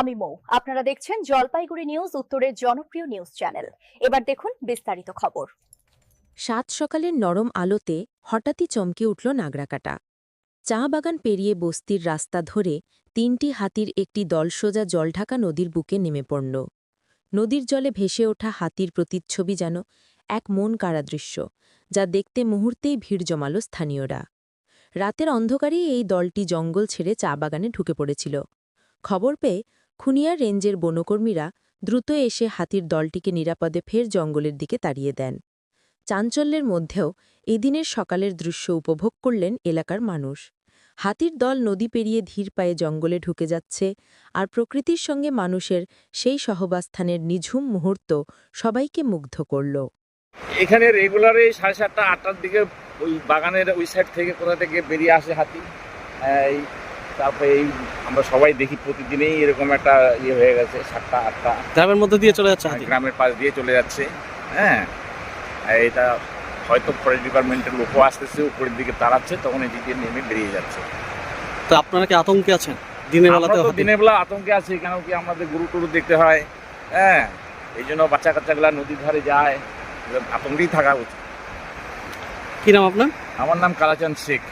আমি মৌ। আপনারা দেখছেন জলপাইগুড়ি নিউজ, উত্তরের জনপ্রিয় নিউজ চ্যানেল। এবার দেখুন বিস্তারিত খবর। সাত সকালের নরম আলোতে হঠাৎই চমকে উঠল নাগরাকাটা। চা বাগান পেরিয়ে বস্তির রাস্তা ধরে তিনটি হাতির একটি দল সোজা জলঢাকা নদীর বুকে নেমে পড়ল। নদীর জলে ভেসে ওঠা হাতির প্রতিচ্ছবি যেন এক মন কাড়া দৃশ্য যা দেখতে মুহূর্তেই ভিড় জমাল স্থানীয়রা। রাতের অন্ধকারেই এই দলটি জঙ্গল ছেড়ে চা বাগানে ঢুকে পড়েছিল। খবর পেয়ে খুনিয়া রেঞ্জের বনকর্মীরা দ্রুত এসে হাতির দলটিকে নিরাপদে ফের জঙ্গলের দিকে তাড়িয়ে দেন। চাঞ্চল্যের মধ্যেও এদিনের সকালের দৃশ্য উপভোগ করলেন এলাকার মানুষ। হাতির দল নদী পেরিয়ে ধীর পায়ে জঙ্গলে ঢুকে যাচ্ছে আর প্রকৃতির সঙ্গে মানুষের সেই সহবাস্থানের নিঝুম মুহূর্ত সবাইকে মুগ্ধ করল। এখানে রেগুলারে সাড়ে সাতটা, আটটার দিকে ওই বাগানের ওই সাইড থেকে কোথা থেকে বেরিয়ে আসে হাতি? এই তারপরে এই আমরা সবাই দেখি প্রতিদিনই এরকম একটা ইয়ে হয়ে গেছে সাতটা আটটা। গ্রামের মধ্যে দিয়ে চলে যাচ্ছে হাতি? গ্রামের পাশ দিয়ে চলে যাচ্ছে হ্যাঁ। এটা হয়তো ফরেস্ট ডিপার্টমেন্টের লোকও আসতেছে উপরের দিকে তাড়াচ্ছে তখন এদিকে নেমে বেরিয়ে যাচ্ছে। তো আপনারা কি আতঙ্কে আছেন? দিনের বেলাতে দিনের বেলা আতঙ্কে আছি কেন কি আমাদের গরু টরু দেখতে হয় হ্যাঁ। এই জন্য বাচ্চা কাচ্চাগুলা নদীর ধারে যায় আতঙ্কেই থাকা উচিত। কি নাম আপনার? আমার নাম কালাচাঁদ শেখ।